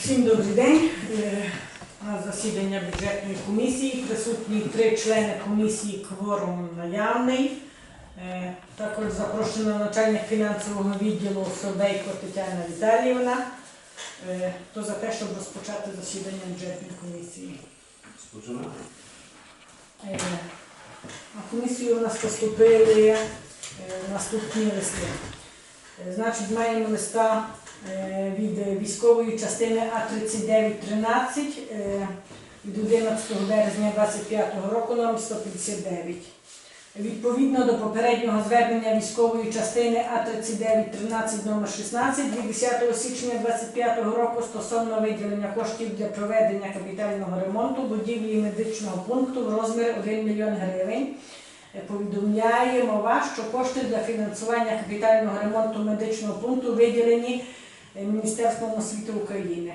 Всім добрий день. Е, На засідання бюджетної комісії присутні три члени комісії кворум наявний. Е, Також запрошена начальник фінансового відділу Собейко Тетяна Віталіївна. Е, Хто за те, щоб розпочати засідання бюджетної комісії? На комісію у нас поступили наступні листи. Значить, маємо листа від військової частини А3913 е, від 11 березня 25 року номер 159. Відповідно до попереднього звернення військової частини А3913 номер 16 від 10 січня 25 року стосовно виділення коштів для проведення капітального ремонту будівлі медичного пункту в розмірі 1 мільйон гривень. Е, Повідомляємо вас, що кошти для фінансування капітального ремонту медичного пункту виділені е, Міністерством освіти України.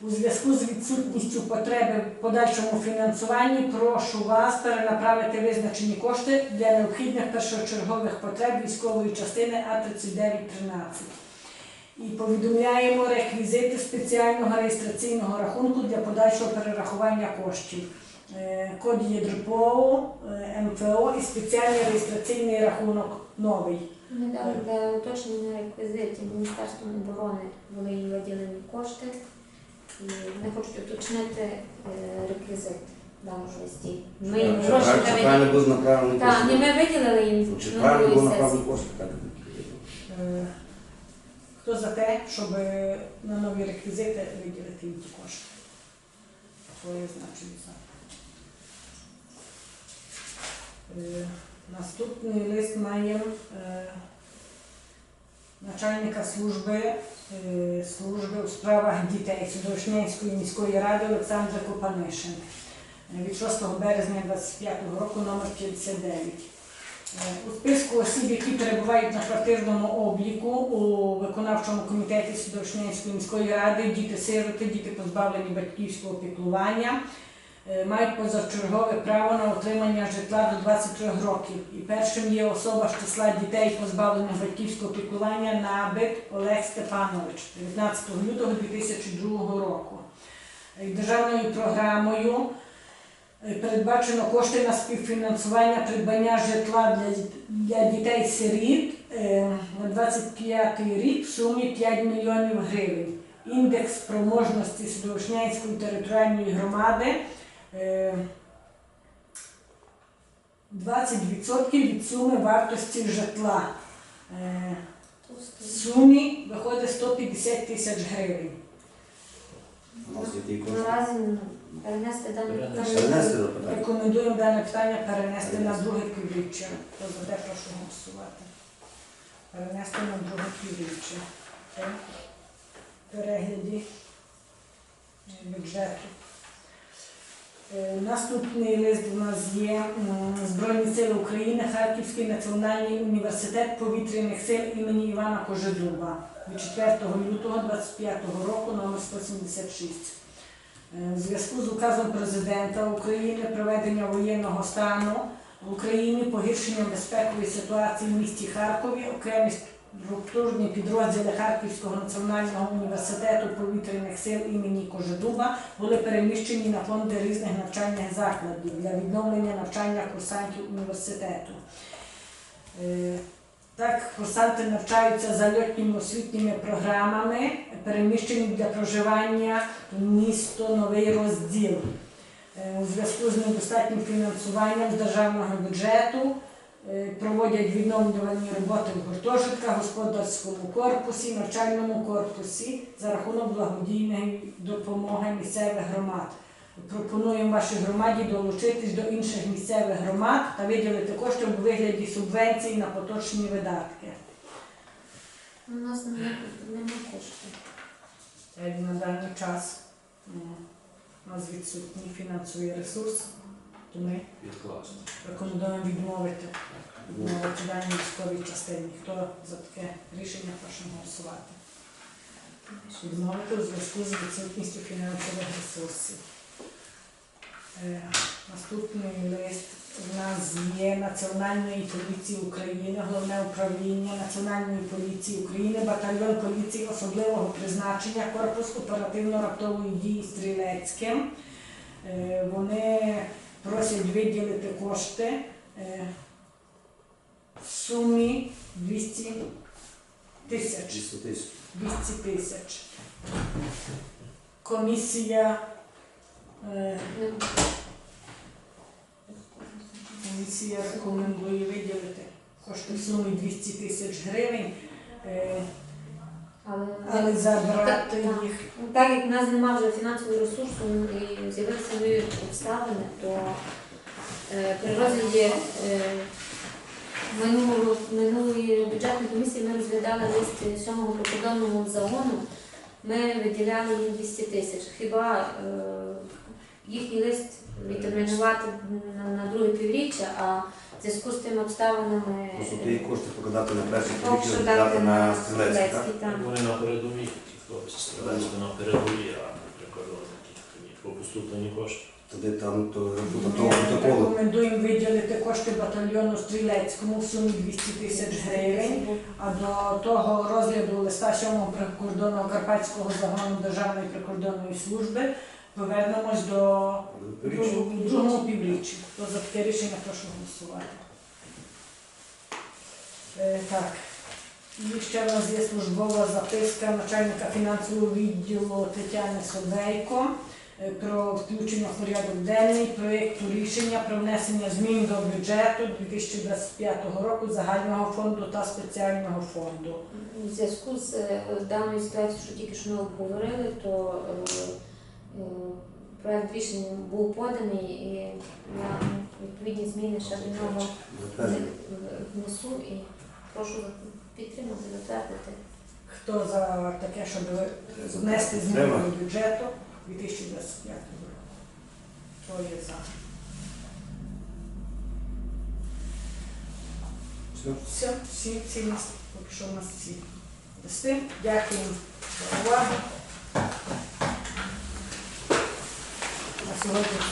У зв'язку з відсутністю потреби в подальшому фінансуванні прошу вас перенаправити визначені кошти для необхідних першочергових потреб військової частини А3913. І повідомляємо реквізити спеціального реєстраційного рахунку для подальшого перерахування коштів. Е, Код ЄДРПО, е, МФО і спеціальний реєстраційний рахунок новий. Ми дали для уточнення реквізитів Міністерством оборони були їм виділені кошти. І вони хочуть уточнити е, реквізит в даному листі. Ми їм гроші не виділили. був направлений Так, не кошти? ми виділили їм Чи на правильно був направлений сесії. кошти? Так. Е, Хто за те, щоб на нові реквізити виділити їм ті кошти? Твоє значення за. Е, Наступний лист маємо е, начальника служби, е, служби у справах дітей Судошнянської міської ради Олександра Копанишин від 6 березня 25 року номер 59. Е, У списку осіб, які перебувають на квартирному обліку у виконавчому комітеті Сідошнянської міської ради, діти-сироти, діти позбавлені батьківського піклування, мають позачергове право на отримання житла до 23 років. І першим є особа з числа дітей, позбавлених батьківського піклування Набит Олег Степанович 19 лютого 2002 року. Е, Державною програмою Е, Передбачено кошти на співфінансування придбання житла для, дітей-сиріт е, на 25 рік в сумі 5 мільйонів гривень. Індекс спроможності Сидовишнянської територіальної громади е, 20% від суми вартості житла. Е, В сумі виходить 150 тисяч гривень. Наразі перенести дане питання. Рекомендуємо дане питання перенести на друге півріччя. Те, прошу голосувати. Перенести на друге півріччя. Перегляді е, бюджету. Е, Наступний лист у нас є Збройні сили України, Харківський національний університет повітряних сил імені Івана Кожедуба від 4 лютого 25 року номер 176. Е, У зв'язку з указом президента України проведення воєнного стану в Україні, погіршення безпекової ситуації в місті Харкові, окремі структурні підрозділи Харківського національного університету повітряних сил імені Кожедуба були переміщені на фонди різних навчальних закладів для відновлення навчання курсантів університету. Е, Так, курсанти навчаються за льотніми освітніми програмами, переміщені для проживання в місто Новий Розділ. Е, У зв'язку з недостатнім фінансуванням з державного бюджету проводять відновлювальні роботи в гуртожитках, господарському корпусі, навчальному корпусі за рахунок благодійної допомоги місцевих громад. Пропонуємо вашій громаді долучитись до інших місцевих громад та виділити кошти у вигляді субвенцій на поточні видатки. У нас немає коштів. На даний час у нас відсутній фінансовий ресурс, то ми Відкласти. рекомендуємо відмовити відмовити даній військовій частині. Хто за таке рішення прошу голосувати? Відмовити у зв'язку з відсутністю фінансових ресурсів. Е, Наступний лист у нас є Національної поліції України, головне управління Національної поліції України, батальйон поліції особливого призначення, корпус оперативно-раптової дії Стрілецьке. Е, Вони просять виділити кошти е, в сумі 200 тисяч. 200 тисяч. 200 тисяч. Комісія, е, комісія рекомендує виділити кошти в сумі 200 тисяч гривень, е, Але, але забрати Так, їх. Так, Так як в нас немає вже фінансового ресурсу і з'явилися нові обставини, то е, при розгляді е, минулого, минулої бюджетної комісії ми розглядали лист сьомого прикордонному загону, ми виділяли їм 200 тисяч. Хіба е, їхній лист відтермінувати на, на друге півріччя, а в зв'язку з тими обставинами Просто ті кошти покладати на що і дати на стрілецький, так? так. Вони на передовій, ті хлопці стрілецькі на передовій, а прикордонники тоді по поступленні кошти. Туди там то по Ми тому протоколу. Рекомендуємо виділити кошти батальйону Стрілецькому в сумі 200 тисяч гривень. А до того розгляду листа 7-го прикордонного Карпатського загону Державної прикордонної служби повернемось до другого, півріччі. Хто за таке рішення прошу голосувати. Е, так. І ще в нас є службова записка начальника фінансового відділу Тетяни Совейко е, про включення в порядок денний проєкту рішення про внесення змін до бюджету 2025 року загального фонду та спеціального фонду. У зв'язку з е, даною ситуацією, що тільки що ми обговорили, то е, проект рішення був поданий і я відповідні зміни ще до нього внесу і прошу підтримати, затвердити. Хто за таке, щоб внести зміни до бюджету 2025 року? Троє за. Все. Всі, всі нас, поки що у нас всі. Дякуємо за увагу. На сьогодні